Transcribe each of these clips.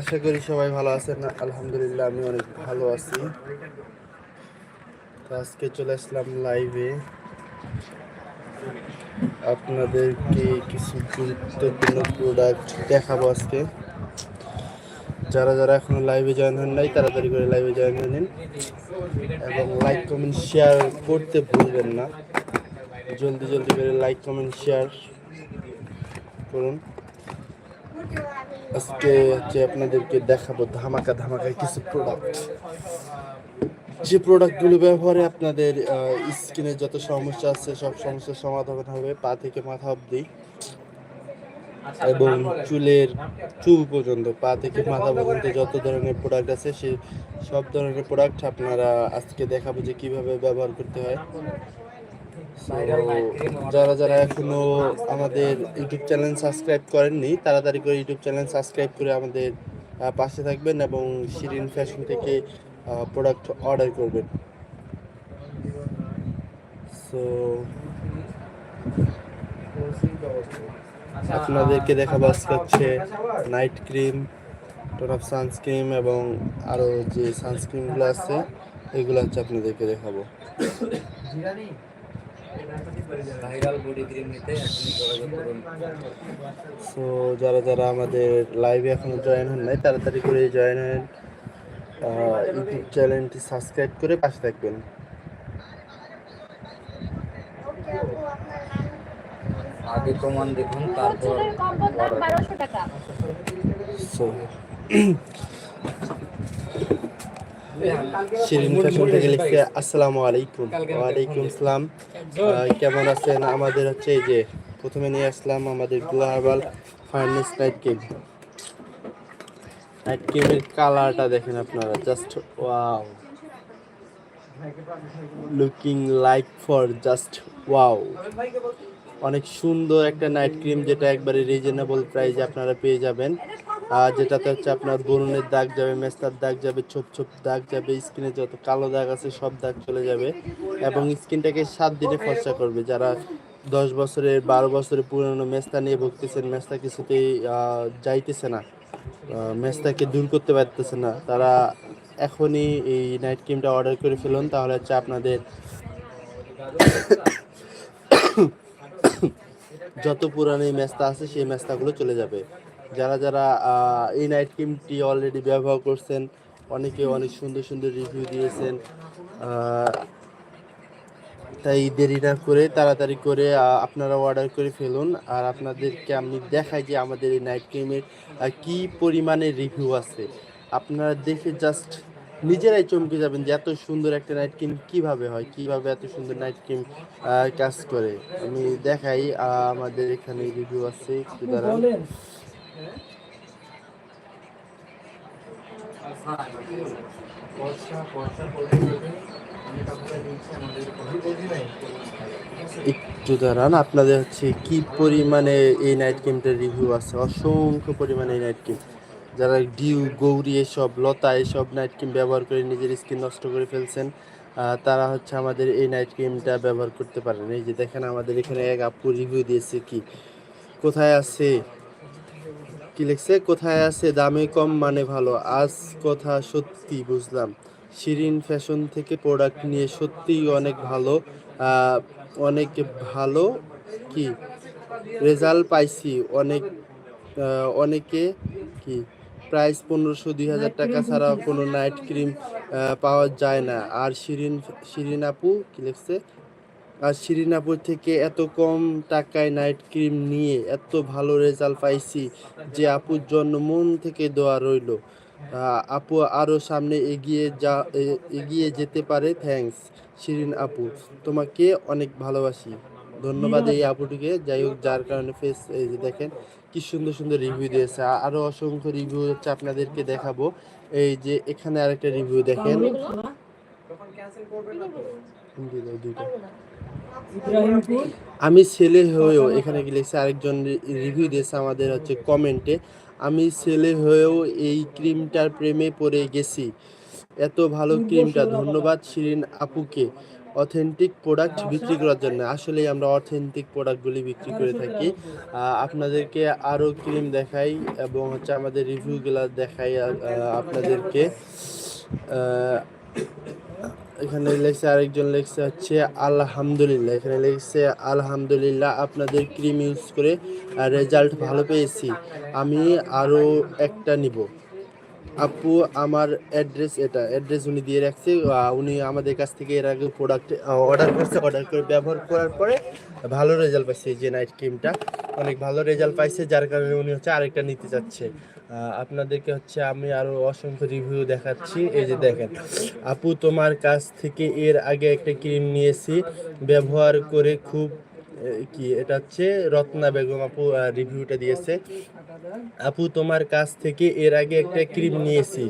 আশা করি সবাই ভালো আছেন। আলহামদুলিল্লাহ, আমি অনেক ভালো আছি। তো আজকে চলে আসলাম লাইভে আপনাদেরকে কিছু গুরুত্বপূর্ণ প্রোডাক্ট দেখাবো আজকে। যারা যারা এখনও লাইভে জয়েন হন নাই, তাড়াতাড়ি করে লাইভে জয়েন হয়ে নিন। এবং লাইক কমেন্ট শেয়ার করতে ভুলবেন না। জলদি জলদি করে লাইক কমেন্ট শেয়ার করুন। আজকে হচ্ছে আপনাদেরকে দেখাবো ধামাকা ধামাকা কিছু প্রোডাক্ট যে প্রোডাক্টগুলো ব্যবহারে আপনাদের স্কিনে যত সমস্যা আছে, সব সমস্যার সমাধান হবে, পা থেকে মাথা অবধি এবং চুলের চুল পর্যন্ত, পা থেকে মাথা পর্যন্ত যত ধরনের প্রোডাক্ট আছে সেই সব ধরনের প্রোডাক্ট আপনারা আজকে দেখাবো যে কীভাবে ব্যবহার করতে হয়। যারা যারা এখনও আমাদের ইউটিউব চ্যানেল সাবস্ক্রাইব করেননি, তাড়াতাড়ি করে ইউটিউব চ্যানেল সাবস্ক্রাইব করে আমাদের পাশে থাকবেন এবং শিরিন ফ্যাশন থেকে প্রোডাক্ট অর্ডার করবেন। সো আপনাদেরকে দেখাবো আজকে হচ্ছে night cream tone of sunscreen এবং আরও যে সানস্ক্রিনগুলো আছে, এগুলো হচ্ছে আপনাদেরকে দেখাবো। ভাইরাল বডি ক্রিম নিতে যোগাযোগ করুন। সো যারা যারা আমাদের লাইভে এখনও জয়েন হন নাই তাড়াতাড়ি করে জয়েন হন ইউটিউব চ্যানেলটি সাবস্ক্রাইব করে পাশে থাকবেন। আগে প্রমাণ দেখুন তারপর সো শিরিন ফ্যাশন থেকে লিখছে, আসসালামু আলাইকুম। ওয়ালাইকুম আসসালাম। কেমন আছেন? আমাদের হচ্ছে এই যে প্রথমে নিয়ে আসলাম আমাদের global fairness night cream. Night ক্রিমের কালারটা দেখেন আপনারা, just wow. Looking like for just wow অনেক সুন্দর একটা নাইট ক্রিম, যেটা একবারে রিজনেবল প্রাইসে আপনারা পেয়ে যাবেন। যেটাতে হচ্ছে আপনার বরুণের দাগ যাবে, মেস্তার দাগ যাবে, ছোপ ছোপ দাগ যাবে, স্কিনে যত কালো দাগ আছে সব দাগ চলে যাবে এবং স্কিনটাকে সাত দিনে ফর্সা করবে। যারা দশ বছরের, বারো বছরের পুরনো মেস্তা নিয়ে ভুগতেছেন, মেস্তা কিছুতেই যাইতেছে না মেস্তাকে দূর করতে পারতেছে না, তারা এখনই এই নাইট ক্রিমটা অর্ডার করে ফেলুন, তাহলে হচ্ছে আপনাদের যত পুরানো মেস্তা আছে, সেই মেস্তাগুলো চলে যাবে। যারা যারা এই নাইট ক্রিমটি অলরেডি ব্যবহার করছেন, অনেকে অনেক সুন্দর সুন্দর রিভিউ দিয়েছেন তাই দেরি না করে তাড়াতাড়ি করে আপনারা অর্ডার করে ফেলুন। আর আপনাদেরকে আমি দেখাই যে আমাদের এই নাইট ক্রিমের কি পরিমাণে রিভিউ আছে। আপনারা দেখে জাস্ট নিজেরাই চমকে যাবেন যে এত সুন্দর একটা নাইট ক্রিম কীভাবে হয়, কীভাবে এত সুন্দর নাইট ক্রিম কাজ করে। আমি দেখাই আমাদের এখানে রিভিউ আছে, একটু দাঁড়ান। একটু দাঁড়ান, আপনাদের হচ্ছে কি পরিমাণে এই নাইট ক্রিমটার রিভিউ আছে? অসংখ্য পরিমাণে এই নাইট ক্রিম যারা ডিউ, গৌরি এসব, লতা এসব নাইট ক্রিম ব্যবহার করে নিজের স্কিন নষ্ট করে ফেলছেন তারা হচ্ছে আমাদের এই নাইট ক্রিমটা ব্যবহার করতে পারেন। এই যে দেখেন, আমাদের এখানে এক আপু রিভিউ দিয়েছে কি? কোথায় আছে? কি লিখছে? কোথায় আছে? দামে কম মানে ভালো। আজ কথা সত্যি বুঝলাম। শিরিন ফ্যাশন থেকে প্রোডাক্ট নিয়ে সত্যিই অনেক ভালো। অনেক ভালো কি? রেজাল্ট পাইছি। অনেক অনেকে কি? প্রাইস পনেরোশো দুই হাজার টাকা ছাড়া কোনো নাইট ক্রিম পাওয়া যায় না। আর শিরিন শিরিন আপু কি লিখছে? আর শিরিনাপুর থেকে এত কম টাকায় নাইট ক্রিম নিয়ে এত ভালো রেজাল্ট পাইছি যে আপুর জন্য মন থেকে দোয়া রইল। আপু আরও সামনে এগিয়ে যা এগিয়ে যেতে পারে। থ্যাঙ্কস শিরিন আপু। তোমাকে অনেক ভালোবাসি। ধন্যবাদ এই আপুটিকে। যাই হোক যার কারণে ফেস এই যে দেখেন কি সুন্দর সুন্দর রিভিউ দিয়েছে। আরও অসংখ্য রিভিউ হচ্ছে আপনাদেরকে দেখাবো। এই যে এখানে আরেকটা রিভিউ দেখেন। হিন্দি আমি ছেলে হয়েও এখানে কি লিখছে আরেকজন রিভিউ দিয়েছে আমাদের হচ্ছে কমেন্টে আমি ছেলে হয়েও এই ক্রিমটার প্রেমে পড়ে গেছি। এত ভালো ক্রিমটা ধন্যবাদ শিরিন আপুকে। অথেন্টিক প্রোডাক্ট বিক্রি করার জন্য। আসলেই আমরা অথেন্টিক প্রোডাক্টগুলি বিক্রি করে থাকি। আপনাদেরকে আরও ক্রিম দেখাই এবং হচ্ছে আমাদের রিভিউগুলো দেখাই আপনাদেরকে। এখানে লেখছে, আরেকজন লেখছে হচ্ছে, আলহামদুলিল্লাহ। এখানে লেখছে, আলহামদুলিল্লাহ, আপনাদের ক্রিম ইউজ করে রেজাল্ট ভালো পেয়েছি। আমি আরও একটা নিব। আপু, আমার অ্যাড্রেস এটা অ্যাড্রেস উনি দিয়ে রাখছে। উনি আমাদের কাছ থেকে এর আগে প্রোডাক্ট অর্ডার করছে। অর্ডার করে ব্যবহার করার পরে ভালো রেজাল্ট পাইছে যে নাইট ক্রিমটা অনেক ভালো রেজাল্ট পাইছে, যার কারণে উনি হচ্ছে আরেকটা নিতে চাচ্ছে। আপনাদেরকে হচ্ছে আমি আরও অসংখ্য রিভিউ দেখাচ্ছি। এই যে দেখেন, আপু তোমার কাছ থেকে এর আগে একটা ক্রিম নিয়েছি। ব্যবহার করে খুব কি এটা হচ্ছে রত্না বেগম আপু রিভিউটা দিয়েছে। আপু তোমার কাছ থেকে এর আগে একটা ক্রিম নিয়েছি।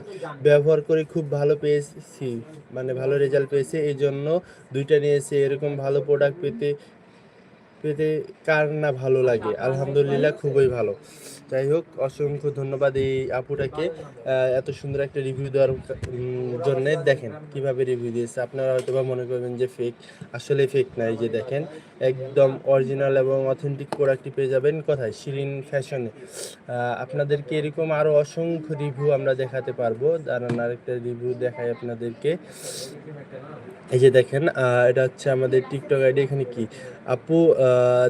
ব্যবহার করে খুব ভালো পেয়েছি মানে ভালো রেজাল্ট পেয়েছে। এই জন্য দুইটা নিয়েছি। এরকম ভালো প্রোডাক্ট পেতে পেতে কার না ভালো লাগে। আলহামদুলিল্লাহ খুবই ভালো। যাই হোক, অসংখ্য ধন্যবাদ এই আপুটাকে। এত সুন্দর একটা রিভিউ দেওয়ার জন্য। দেখেন কীভাবে রিভিউ দিয়েছে। আপনারা হয়তো বা মনে করবেন যে ফেক আসলে ফেক নাই যে দেখেন, একদম অরিজিনাল এবং অথেন্টিক প্রোডাক্টটি পেয়ে যাবেন। কোথায়? শিরিন ফ্যাশনে আপনাদেরকে এরকম আরও অসংখ্য রিভিউ আমরা দেখাতে পারব। দাঁড়ান, আরেকটা রিভিউ দেখাই আপনাদেরকে। এই যে দেখেন এটা হচ্ছে আমাদের টিকটক আইডি এখানে কি? আপু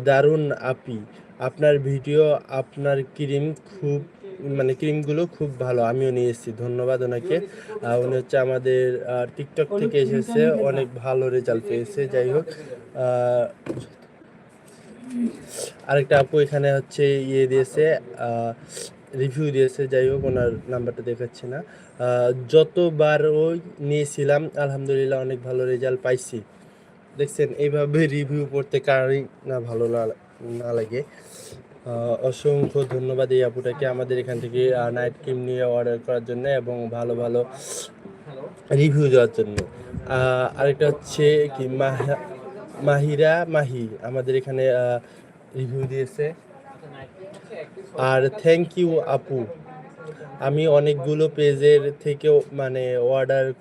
দারুণ আপি। আপনার ভিডিও আপনার ক্রিম খুব মানে ক্রিমগুলো খুব ভালো আমিও নিয়ে এসেছি ধন্যবাদ ওনাকে। উনি হচ্ছে আমাদের টিকটক থেকে এসেছে অনেক ভালো রেজাল্ট পেয়েছে যাই হোক। আরেকটা আপু এখানে হচ্ছে ইয়ে দিয়েছে রিভিউ দিয়েছে যাই হোক ওনার নাম্বারটা দেখাচ্ছি না। যতবার ওই নিয়েছিলাম আলহামদুলিল্লাহ অনেক ভালো রেজাল্ট পাইছি। দেখছেন এইভাবে রিভিউ পড়তে কারই না ভালো না- না লাগে। অসংখ্য ধন্যবাদ এই আপুটাকে আমাদের এখান থেকে নাইট ক্রিম নিয়ে অর্ডার করার জন্য এবং ভালো ভালো রিভিউ দেওয়ার জন্য। আরেকটা হচ্ছে কি, মাহ- মাহিরা মাহি আমাদের এখানে রিভিউ দিয়েছে। আর থ্যাংক ইউ আপু। আমি অনেকগুলো পেজের থেকেও মানে অর্ডার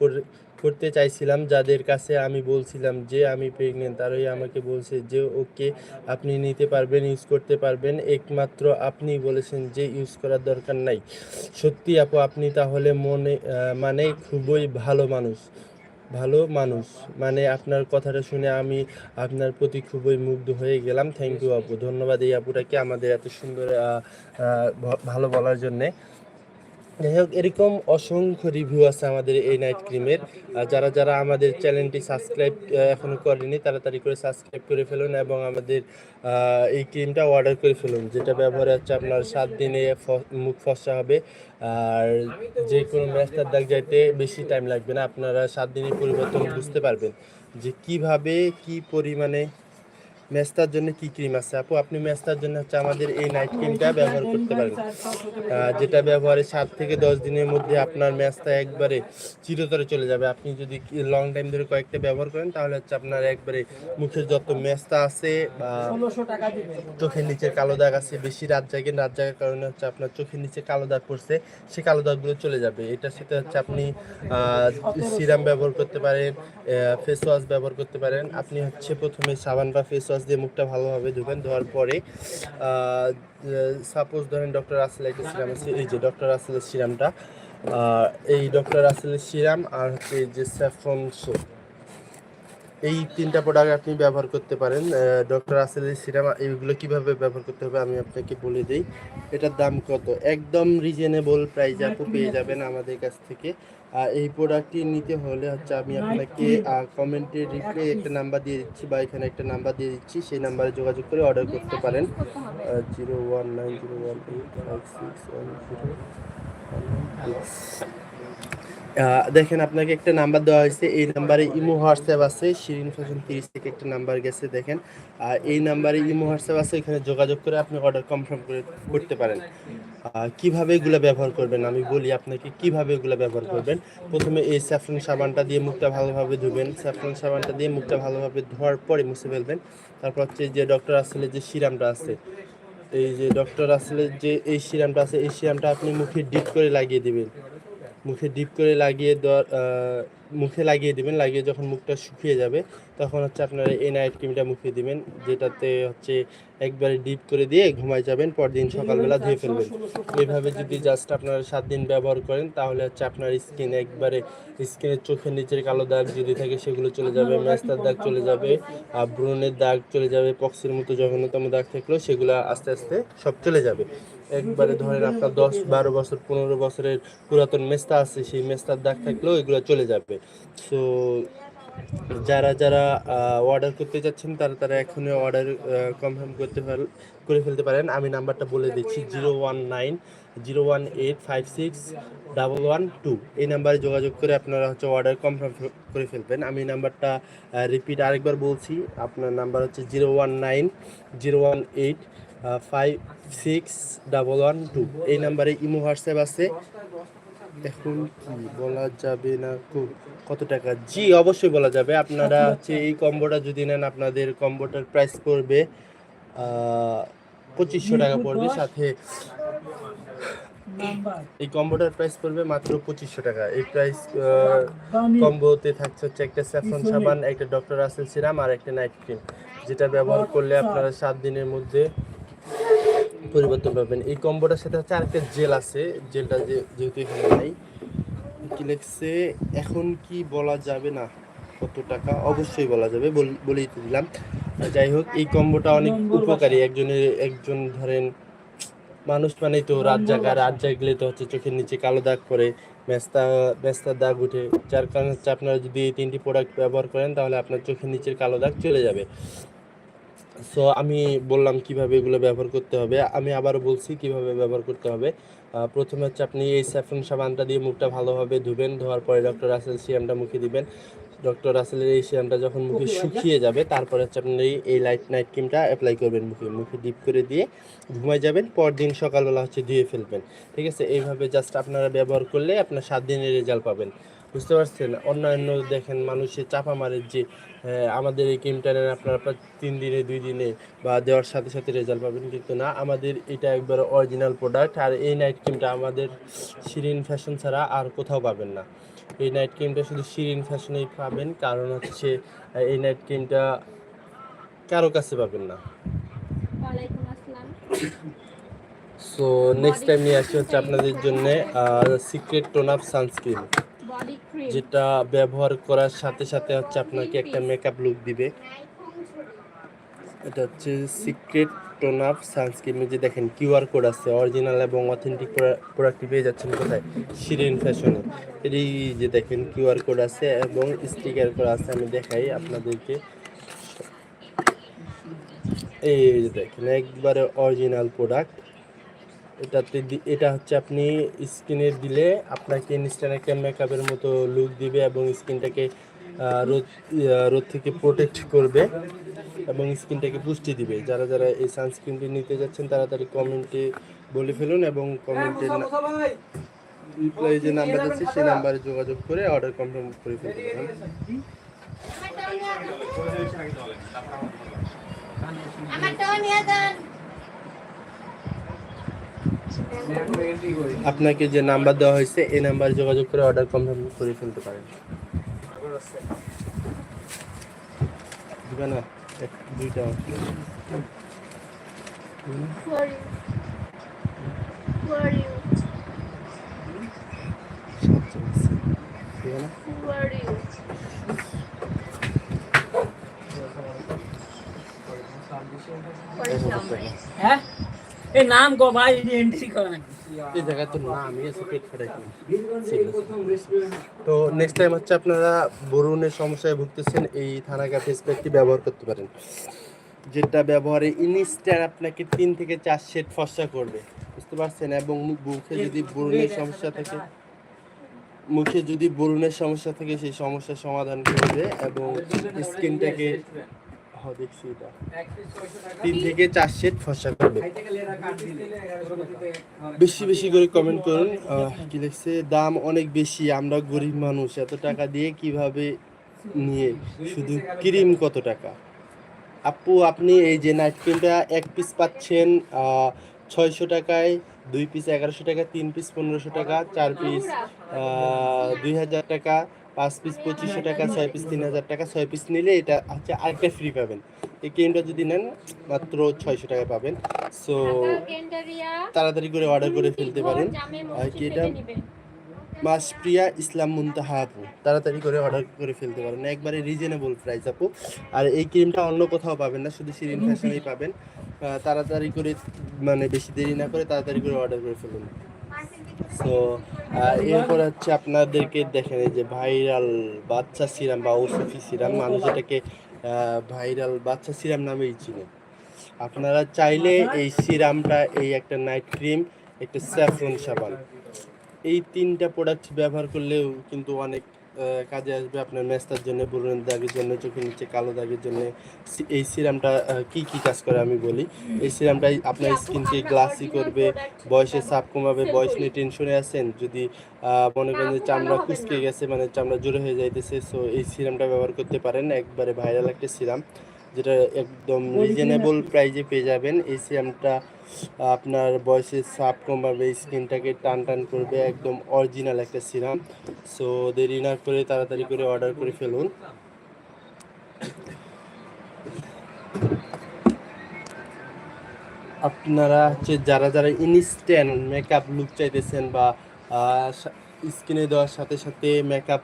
করতে চাইছিলাম, যাদের কাছে আমি বলছিলাম যে আমি প্রেগনেন্ট তারাই আমাকে বলছে যে, ওকে, আপনি নিতে পারবেন ইউজ করতে পারবেন। একমাত্র আপনি বলেছেন যে ইউজ করার দরকার নাই। সত্যি আপু, আপনি তাহলে মনে মানে খুবই ভালো মানুষ ভালো মানুষ। মানে আপনার কথাটা শুনে আমি আপনার প্রতি খুবই মুগ্ধ হয়ে গেলাম। থ্যাংক ইউ আপু। ধন্যবাদ এই আপুটাকে আমাদের এত সুন্দর ভালো বলার জন্যে। যাই হোক এরকম অসংখ্য রিভিউ আছে আমাদের এই নাইট ক্রিমের যারা যারা আমাদের চ্যানেলটি সাবস্ক্রাইব এখনও করেনি, তাড়াতাড়ি করে সাবস্ক্রাইব করে ফেলুন এবং আমাদের এই ক্রিমটা অর্ডার করে ফেলুন, যেটা ব্যবহারে হচ্ছে আপনার সাত দিনে মুখ ফসা হবে। আর যে কোনো ম্যাচটার দাগ যাইতে বেশি টাইম লাগবে না, আপনারা সাত দিনে পরিবর্তন বুঝতে পারবেন যে কীভাবে, কি পরিমাণে মেস্তার জন্য কি ক্রিম আছে? আপু আপনি মেস্তার জন্য হচ্ছে আমাদের এই নাইট ক্রিমটা ব্যবহার করতে পারেন যেটা ব্যবহারে সাত থেকে দশ দিনের মধ্যে আপনার ম্যাচটা একবারে চিরতরে চলে যাবে। আপনি যদি লং টাইম ধরে কয়েকটা ব্যবহার করেন তাহলে হচ্ছে আপনার একবারে মুখের যত ম্যাচটা আছে বা চোখের নিচে কালো দাগ আছে বেশি রাত জাগেন রাত জাগার কারণে হচ্ছে আপনার চোখের নিচে কালো দাগ পড়ছে সে কালো দাগগুলো চলে যাবে। এটার সাথে হচ্ছে আপনি সিরাম ব্যবহার করতে পারেন ফেস ওয়াশ ব্যবহার করতে পারেন। আপনি হচ্ছে প্রথমে সাবান বা ফেস ওয়াশ দিয়ে মুখটা ভালোভাবে ধুবেন ধোয়ার পরে সাপোজ ধরেন ডক্টর আসলে একটা সিরাম আছে, এই যে ডক্টর আসলের সিরামটা এই ডক্টর আসলের সিরাম আর হচ্ছে যে স্যাফন সোপ এই তিনটা প্রোডাক্ট আপনি ব্যবহার করতে পারেন ডক্টর আসেলের সিরাম এইগুলো কীভাবে ব্যবহার করতে হবে আমি আপনাকে বলে দিই। এটার দাম কত? একদম রিজনেবল প্রাইস আপু পেয়ে যাবেন আমাদের কাছ থেকে। আর এই প্রোডাক্টটি নিতে হলে হচ্ছে আমি আপনাকে কমেন্টে রিপ্লে একটা নাম্বার দিয়ে দিচ্ছি বা এখানে একটা নাম্বার দিয়ে দিচ্ছি সেই নাম্বারে যোগাযোগ করে অর্ডার করতে পারেন। Zero one nine zero one eight five six one zero দেখেন, আপনাকে একটা নাম্বার দেওয়া হয়েছে। এই নাম্বারে ইমো হোয়াটসঅ্যাপ আছে। শিরিন ফ্যাশন তিরিশ থেকে একটা নাম্বার গেছে, দেখেন। আর এই নাম্বারে ইমো হোয়াটসঅ্যাপ আছে, এখানে যোগাযোগ করে আপনি অর্ডার কনফার্ম করে করতে পারেন। কীভাবে এগুলো ব্যবহার করবেন? আমি বলি আপনাকে কীভাবে এগুলো ব্যবহার করবেন। প্রথমে এই স্যাফরন সাবানটা দিয়ে মুখটা ভালোভাবে ধুবেন। স্যাফরন সাবানটা দিয়ে মুখটা ভালোভাবে ধোয়ার পরে মুছে ফেলবেন। তারপর হচ্ছে যে ডক্টর আসলে যে সিরামটা আছে, এই যে ডক্টর আসলে যে এই সিরামটা আছে, এই সিরামটা আপনি মুখে ডিপ করে লাগিয়ে দিবেন। মুখে ডিপ করে লাগিয়ে দেওয়ার মুখে লাগিয়ে দিবেন লাগিয়ে যখন মুখটা শুকিয়ে যাবে তখন হচ্ছে আপনারা এই নাইট ক্রিমটা মুখে দিবেন যেটাতে হচ্ছে একবারে ডিপ করে দিয়ে ঘুমাই যাবেন পরদিন সকালবেলা ধুয়ে ফেলবেন। এইভাবে যদি জাস্ট আপনারা সাত দিন ব্যবহার করেন তাহলে হচ্ছে আপনার স্কিন একবারে স্কিনের চোখের নিচের কালো দাগ যদি থাকে সেগুলো চলে যাবে ম্যাস্তার দাগ চলে যাবে আর ব্রণের দাগ চলে যাবে পক্সের মতো জঘন্যতম দাগ থাকলেও সেগুলো আস্তে আস্তে সব চলে যাবে। একবারে ধরেন আপনার দশ, বারো বছর, পনেরো বছরের পুরাতন মেস্তা আছে, সেই মেস্তার দাগ থাকলেও এগুলো চলে যাবে। সো যারা যারা অর্ডার করতে যাচ্ছেন, তারা তারা এখনই অর্ডার কনফার্ম করতে করে ফেলতে পারেন। আমি নাম্বারটা বলে দিচ্ছি, zero one nine, zero one eight five six double one two. এই নাম্বারে যোগাযোগ করে আপনারা হচ্ছে অর্ডার কনফার্ম করে ফেলবেন। আমি নাম্বারটা রিপিট আরেকবার বলছি। আপনার নাম্বার হচ্ছে zero one nine, zero one eight five six double one two এই নাম্বারে ইমো হোয়াটসঅ্যাপ আছে। এখন কি বলা যাবে না কত টাকা? জি অবশ্যই বলা যাবে। আপনারা হচ্ছে এই কম্বোটা যদি নেন আপনাদের কম্বোটার প্রাইস পড়বে পঁচিশশো টাকা পড়বে। সাথে এই কম্বোটার প্রাইস পড়বে মাত্র পঁচিশশো টাকা। এই প্রাইস কম্বোতে থাকছে হচ্ছে একটা স্যাফরন সাবান একটা ডক্টর আসেল সিরাম আর একটা নাইট ক্রিম। যেটা ব্যবহার করলে আপনারা সাত দিনের মধ্যে পরিবর্তন পাবেন। এই কম্বোটার সাথে হচ্ছে আরেকটা জেল আছে। জেলটা যে- যেহেতু এখানে নাই কি লিখছে এখন কি বলা যাবে না কত টাকা? অবশ্যই বলা যাবে বল- বলেই তো দিলাম। যাই হোক এই কম্বোটা অনেক উপকারী। একজনের একজন ধরেন মানুষ মানেই তো রাত জাগা রাত জাগলে তো হচ্ছে চোখের নিচে কালো দাগ পড়ে মেস্তা ব্যস্তার দাগ উঠে। যার কারণে হচ্ছে আপনারা যদি এই তিনটি প্রোডাক্ট ব্যবহার করেন তাহলে আপনার চোখের নিচের কালো দাগ চলে যাবে। সো আমি বললাম কীভাবে এগুলো ব্যবহার করতে হবে। আমি আবারও বলছি কীভাবে ব্যবহার করতে হবে। প্রথমে হচ্ছে আপনি এই স্যাফরন সাবানটা দিয়ে মুখটা ভালোভাবে ধুবেন। ধোয়ার পরে ডক্টর রাসেল সিয়ামটা মুখে দিবেন। ডক্টর রাসেলের এই সিয়ামটা যখন মুখে শুকিয়ে যাবে তারপরে হচ্ছে আপনি এই- এই লাইট নাইট ক্রিমটা অ্যাপ্লাই করবেন মুখে। মুখে ডিপ করে দিয়ে ঘুমায় যাবেন। পরদিন সকালবেলা হচ্ছে ধুয়ে ফেলবেন। ঠিক আছে? এইভাবে জাস্ট আপনারা ব্যবহার করলে আপনার সাত দিনের রেজাল্ট পাবেন। বুঝতে পারছেন? অন্যান্য দেখেন মানুষের চাপা মারে যে আমাদের এই ক্রিমটা নেন আপনারা তিন দিনে দুই দিনে বা দেওয়ার সাথে সাথে রেজাল্ট পাবেন। কিন্তু না আমাদের এটা একবার অরিজিনাল প্রোডাক্ট আর এই নাইট ক্রিমটা আমাদের শিরিন ফ্যাশন ছাড়া আর কোথাও পাবেন না। এই নাইট ক্রিমটা শুধু শিরিন ফ্যাশনেই পাবেন কারণ হচ্ছে এই নাইট ক্রিমটা কারও কাছে পাবেন না। সো নেক্সট টাইম নিয়ে আসি হচ্ছে আপনাদের জন্য সিক্রেট টোন আপ সানস্ক্রিন যেটা ব্যবহার করার সাথে সাথে হচ্ছে আপনাকে একটা মেকআপ লুক দিবে। এটা হচ্ছে সিক্রেট টোন আপ সানস্ক্রিন যে দেখেন কিউআর কোড আছে অরিজিনাল এবং অথেন্টিক প্রোডাক্টটি পেয়ে যাচ্ছেন কোথায়? শিরিন ফ্যাশনে এই যে দেখেন কিউআর কোড আছে এবং স্টিকার করা আছে আমি দেখাই আপনাদেরকে। এই যে দেখেন একবারে অরিজিনাল প্রোডাক্ট এটাতে এটা হচ্ছে আপনি স্কিনে দিলে আপনাকে ইনস্ট্যান্ট একটা মেকআপের মতো লুক দিবে এবং স্কিনটাকে রোদ রোদ থেকে প্রোটেক্ট করবে এবং স্কিনটাকে পুষ্টি দিবে। যারা যারা এই সানস্ক্রিনটি নিতে যাচ্ছেন তাড়াতাড়ি কমেন্টে বলে ফেলুন এবং কমেন্টে রিপ্লাই যে নাম্বার আছে সেই নাম্বারে যোগাযোগ করে অর্ডার কনফার্ম করে ফেলতে পারেন আমারটাও নিয়ে যান। আপনাকে যে নাম্বার দেওয়া হয়েছে, এই নাম্বারে যোগাযোগ করে অর্ডার কনফার্ম করে ফেলতে পারেন না। হ্যাঁ এ নাম গো ভাই এন্ট্রি করেন এই জায়গায় তো না আছে পেট ফাটাই তো নেক্সট টাইম হচ্ছে আপনারা বরুণের সমস্যায় ভুগতেছেন, এই থানাকা ফেস প্যাকটি ব্যবহার করতে পারেন। যেটা ব্যবহারে ইনস্ট্যান্ট আপনাকে তিন থেকে চার সেট ফর্সা করবে, বুঝতে পারছেন? এবং মুখে যদি বরুণের সমস্যা থাকে, মুখে যদি বরুণের সমস্যা থাকে, সেই সমস্যার সমাধান করবে এবং স্কিনটাকে দেখছি এটা। তিন থেকে চার সেট ফর্সা করবে। বেশি বেশি করে কমেন্ট করুন কি লিখছে? দাম অনেক বেশি আমরা গরিব মানুষ এত টাকা দিয়ে কীভাবে নিয়ে? শুধু ক্রিম কত টাকা? আপু আপনি এই যে নাইট ক্রিমটা এক পিস পাচ্ছেন ছয়শো টাকায় দুই পিস এগারোশো টাকা তিন পিস পনেরোশো টাকা চার পিস দুই হাজার টাকা পাঁচ পিস পঁচিশশো টাকা, ছয় পিস তিন হাজার টাকা, ছয় পিস নিলে এটা হচ্ছে আরেকটা ফ্রি পাবেন। এই ক্রিমটা যদি নেন, মাত্র ছয়শো টাকা পাবেন। সো তাড়াতাড়ি করে অর্ডার করে ফেলতে পারেন। কি এটা? মাসপ্রিয়া ইসলাম মুনতাহা আপু, তাড়াতাড়ি করে অর্ডার করে ফেলতে পারেন। একবারে রিজনেবল প্রাইস আপু। আর এই ক্রিমটা অন্য কোথাও পাবেন না, শুধু শিরিন ফ্যাশনেই পাবেন। তাড়াতাড়ি করে মানে বেশি দেরি না করে তাড়াতাড়ি করে অর্ডার করে ফেলুন। সো এরপর হচ্ছে আপনাদেরকে দেখেন এই যে ভাইরাল বাচ্চা সিরাম বা ওসফি সিরাম, মানুষ এটাকে ভাইরাল বাচ্চা সিরাম নামেই চিনে। আপনারা চাইলে এই সিরামটা, এই একটা নাইট ক্রিম, একটা স্যাফরন সাবান, এই তিনটা প্রোডাক্ট ব্যবহার করলেও কিন্তু অনেক কাজে আসবে আপনার মেস্তার জন্য ব্রণের দাগের জন্য চোখের নিচে কালো দাগের জন্য। এই সিরামটা কি কি কাজ করে আমি বলি? এই সিরামটা আপনার স্কিনকে গ্লাসি করবে বয়সে সাপ কমাবে বয়স নিয়ে টেনশনে আছেন? যদি মনে করেন যে চামড়া কুচকে গেছে মানে চামড়া জোরে হয়ে যাইতেছে সো এই সিরামটা ব্যবহার করতে পারেন। একবারে ভাইরাল একটা সিরাম। যেটা একদম রিজনেবল প্রাইজে পেয়ে যাবেন। এই সিরামটা আপনার বয়সের সাপ কমাবে স্কিনটাকে টান টান করবে একদম অরিজিনাল একটা সিরাম সো দেরি না করে তাড়াতাড়ি করে অর্ডার করে ফেলুন। আপনারা হচ্ছে যারা যারা ইনস্ট্যান্ট মেকআপ লুক চাইতেছেন বা স্কিনে দেওয়ার সাথে সাথে মেকআপ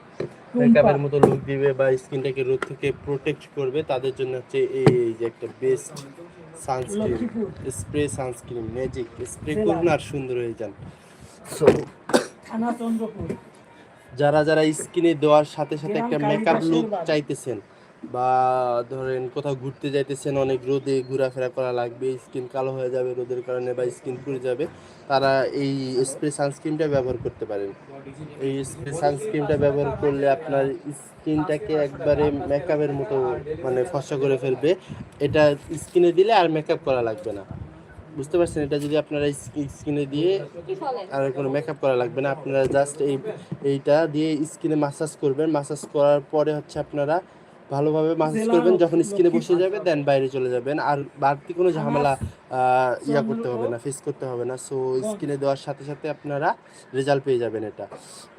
মেকআপের মতো লুক দিবে বা স্কিনটাকে রোদ থেকে প্রোটেক্ট করবে তাদের জন্য হচ্ছে এই যে একটা best sunscreen spray sunscreen magic spray করুন আর সুন্দর হয়ে যান। সো যারা যারা স্কিনে দেওয়ার সাথে সাথে একটা মেকআপ লুক চাইতেছেন বা ধরেন কোথাও ঘুরতে যাইতেছেন, অনেক রোদে ঘোরাফেরা করা লাগবে স্কিন কালো হয়ে যাবে রোদের কারণে বা স্কিন পুড়ে যাবে, তারা এই স্প্রে সানস্ক্রিনটা ব্যবহার করতে পারেন। এই স্প্রে সানস্ক্রিনটা ব্যবহার করলে আপনার স্কিনটাকে একবারে মেকআপের মতো মানে ফসা করে ফেলবে। এটা স্কিনে দিলে আর মেকআপ করা লাগবে না। বুঝতে পারছেন? এটা যদি আপনারা স্কিনে দিয়ে আর কোনো মেকআপ করা লাগবে না, আপনারা জাস্ট এই, এইটা দিয়ে স্কিনে মাসাজ করবেন। মাসাজ করার পরে হচ্ছে আপনারা ভালোভাবে মাসাজ করবেন যখন স্কিনে বসে যাবে দেন বাইরে চলে যাবেন। আর বাড়তি কোনো ঝামেলা ইয়া করতে হবে না ফেস করতে হবে না। সো স্কিনে দেওয়ার সাথে সাথে আপনারা রেজাল্ট পেয়ে যাবেন এটা।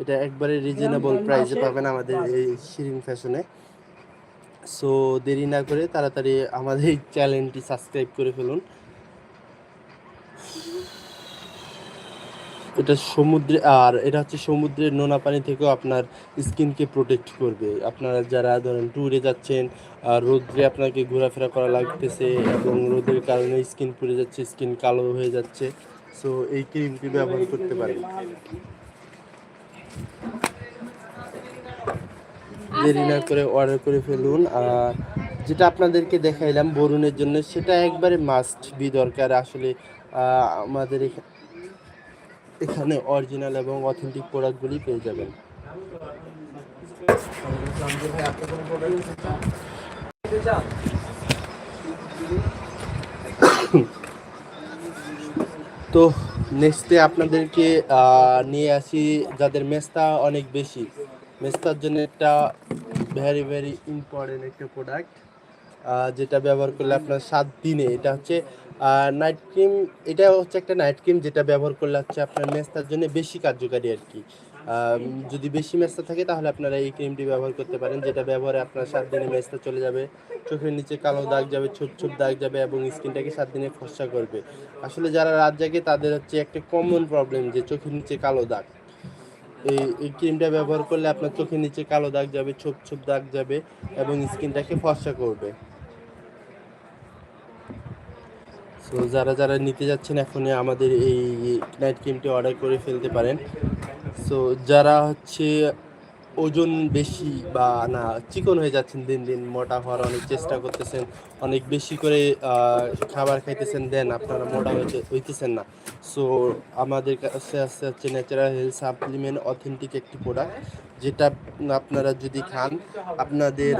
এটা একবারে রিজনেবল প্রাইসে পাবেন আমাদের এই শিরিন ফ্যাশনে সো দেরি না করে তাড়াতাড়ি আমাদের এই চ্যানেলটি সাবস্ক্রাইব করে ফেলুন। এটা সমুদ্রে, আর এটা হচ্ছে সমুদ্রের নোনা পানি থেকেও আপনার স্কিনকে প্রোটেক্ট করবে। আপনারা যারা ধরেন ট্যুরে যাচ্ছেন, আর রোদ্রে আপনাকে ঘোরাফেরা করা লাগতেছে এবং রোদের কারণে স্কিন পুড়ে যাচ্ছে, স্কিন কালো হয়ে যাচ্ছে সো এই ক্রিমটি ব্যবহার করতে পারেন। দেরি না করে অর্ডার করে ফেলুন, আর যেটা আপনাদেরকে দেখাইলাম বরুণের জন্য, সেটা একবারে মাস্ট বি দরকার। আসলে আমাদের এখা- এখানে অরিজিনাল এবং অথেন্টিক প্রোডাক্টগুলি পেয়ে যাবেন। তো নেক্সটে আপনাদেরকে নিয়ে আসি যাদের মেস্তা অনেক বেশি। মেস্তার জন্য একটা ভেরি ভেরি ইম্পর্টেন্ট একটা প্রোডাক্ট যেটা ব্যবহার করলে আপনার সাত দিনে, এটা হচ্ছে নাইট ক্রিম এটা হচ্ছে একটা নাইট ক্রিম যেটা ব্যবহার করলে হচ্ছে আপনার মেস্তার জন্য বেশি কার্যকারী আর কি। যদি বেশি মেস্তা থাকে তাহলে আপনারা এই ক্রিমটি ব্যবহার করতে পারেন, যেটা ব্যবহারে আপনার সাত দিনে মেস্তা চলে যাবে, চোখের নিচে কালো দাগ যাবে ছোট ছোট দাগ যাবে এবং স্কিনটাকে সাত দিনে ফসা করবে। আসলে যারা রাত জাগে তাদের হচ্ছে একটা কমন প্রবলেম যে চোখের নিচে কালো দাগ। এই এই ক্রিমটা ব্যবহার করলে আপনার চোখের নিচে কালো দাগ যাবে, ছোপ ছোপ দাগ যাবে এবং স্কিনটাকে ফর্সা করবে। সো যারা যারা নিতে যাচ্ছেন এখনই আমাদের এই নাইট ক্রিমটি অর্ডার করে ফেলতে পারেন। সো যারা হচ্ছে ওজন বেশি বা না, চিকন হয়ে যাচ্ছেন, দিন দিন মোটা হওয়ার অনেক চেষ্টা করতেছেন, অনেক বেশি করে খাবার খাইতেছেন, দেন আপনারা মোটা হইতে, হইতেছেন না। সো আমাদের কাছে আছে হচ্ছে ন্যাচারাল হেলথ সাপ্লিমেন্ট অথেন্টিক একটি প্রোডাক্ট যেটা আপনারা যদি খান, আপনাদের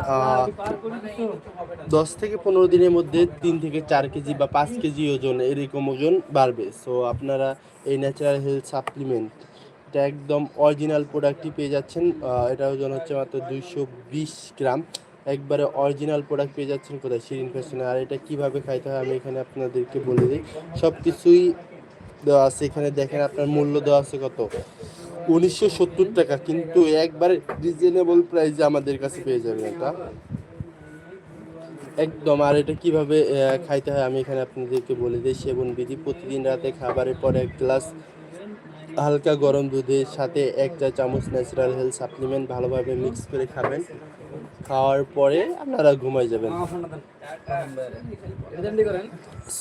দশ থেকে পনেরো দিনের মধ্যে তিন থেকে চার কেজি বা পাঁচ কেজি ওজন, এরকম ওজন বাড়বে। সো আপনারা এই ন্যাচারাল হেলথ সাপ্লিমেন্ট এটা একদম অরিজিনাল প্রোডাক্টই পেয়ে যাচ্ছেন। এটা ওজন হচ্ছে মাত্র দুইশো বিশ গ্রাম। একবারে অরিজিনাল প্রোডাক্ট পেয়ে যাচ্ছেন কোথায়? শিরিন ফ্যাশনে আর এটা কীভাবে খাইতে হয় আমি এখানে আপনাদেরকে বলে দিই। সব কিছুই দেওয়া আছে। এখানে দেখেন আপনার মূল্য দেওয়া আছে কত। উনিশশো সত্তর টাকা, কিন্তু একবারে রিজনেবল প্রাইসে আমাদের কাছে পেয়ে যাবে এটা। একদম, আর এটা কীভাবে খাইতে হয় আমি এখানে আপনাদেরকে বলে দিই। সেবন বিধি, প্রতিদিন রাতে খাবারের পরে এক গ্লাস হালকা গরম দুধের সাথে একটা চামচ ন্যাচারাল হেলথ সাপ্লিমেন্ট ভালোভাবে মিক্স করে খাবেন। খাওয়ার পরে আপনারা ঘুমাই যাবেন।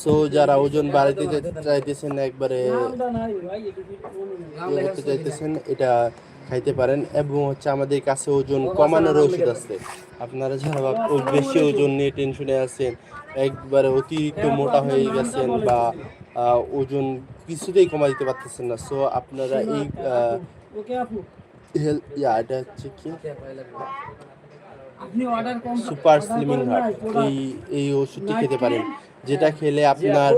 সো যারা ওজন বাড়াতে চাইতেছেন একবারে ইয়ে করতে চাইতেছেন এটা খাইতে পারেন এবং হচ্ছে আমাদের কাছে ওজন কমানোর ওষুধ আছে। আপনারা যারা বেশি ওজন নিয়ে টেনশনে আছেন একবারে অতিরিক্ত মোটা হয়ে গেছেন বা ওজন কিছুতেই কমা দিতে পারতেছেন না। সো আপনারা এই হেলথ এটা হচ্ছে কি? সুপার স্লিমিং হার্ট এই এই ওষুধটি খেতে পারেন যেটা খেলে আপনার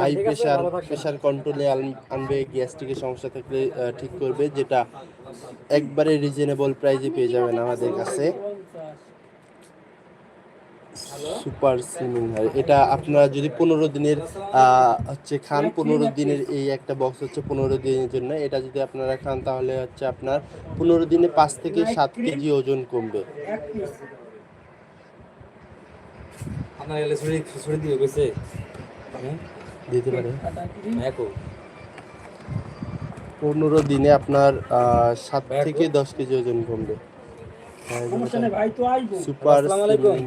হাই প্রেশার প্রেশার কন্ট্রোলে আনবে গ্যাস্ট্রিকের সমস্যা থাকলে ঠিক করবে যেটা একবারে রিজনেবল প্রাইজে পেয়ে যাবেন আমাদের কাছে। সুপার স্লিমিং হার্ট এটা আপনারা যদি পনেরো দিনের হচ্ছে খান পনেরো দিনের এই একটা বক্স হচ্ছে পনেরো দিনের জন্য। এটা যদি আপনারা খান তাহলে হচ্ছে আপনার পনেরো দিনে পাঁচ থেকে সাত কেজি ওজন কমবে। আপনার এলে ছুরি ছুরি দিয়ে গেছে। দিতে পারে। একো পনেরো দিনে আপনার সাত থেকে দশ কেজি ওজন কমবে। সমস্যা নেই ভাই তো আইবো। সুপার আসসালামু আলাইকুম।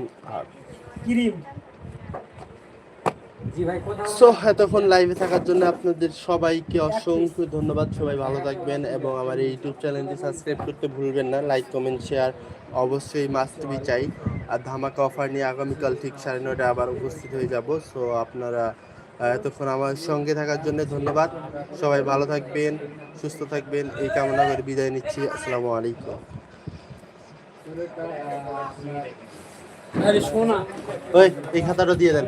সো এতক্ষণ লাইভে থাকার জন্য আপনাদের সবাইকে অসংখ্য ধন্যবাদ। সবাই ভালো থাকবেন এবং আমার এই ইউটিউব চ্যানেলটি সাবস্ক্রাইব করতে ভুলবেন না। লাইক কমেন্ট শেয়ার অবশ্যই মাস্ট বি চাই। আর ধামাকা অফার নিয়ে আগামীকাল ঠিক সাড়ে নয়টা আবার উপস্থিত হয়ে যাব। সো আপনারা এতক্ষণ আমার সঙ্গে থাকার জন্য ধন্যবাদ। সবাই ভালো থাকবেন সুস্থ থাকবেন। এই কামনা করে বিদায় নিচ্ছি। আসসালামু আলাইকুম। আরে শোনা। ওই এই খাতাটা দিয়ে দেন।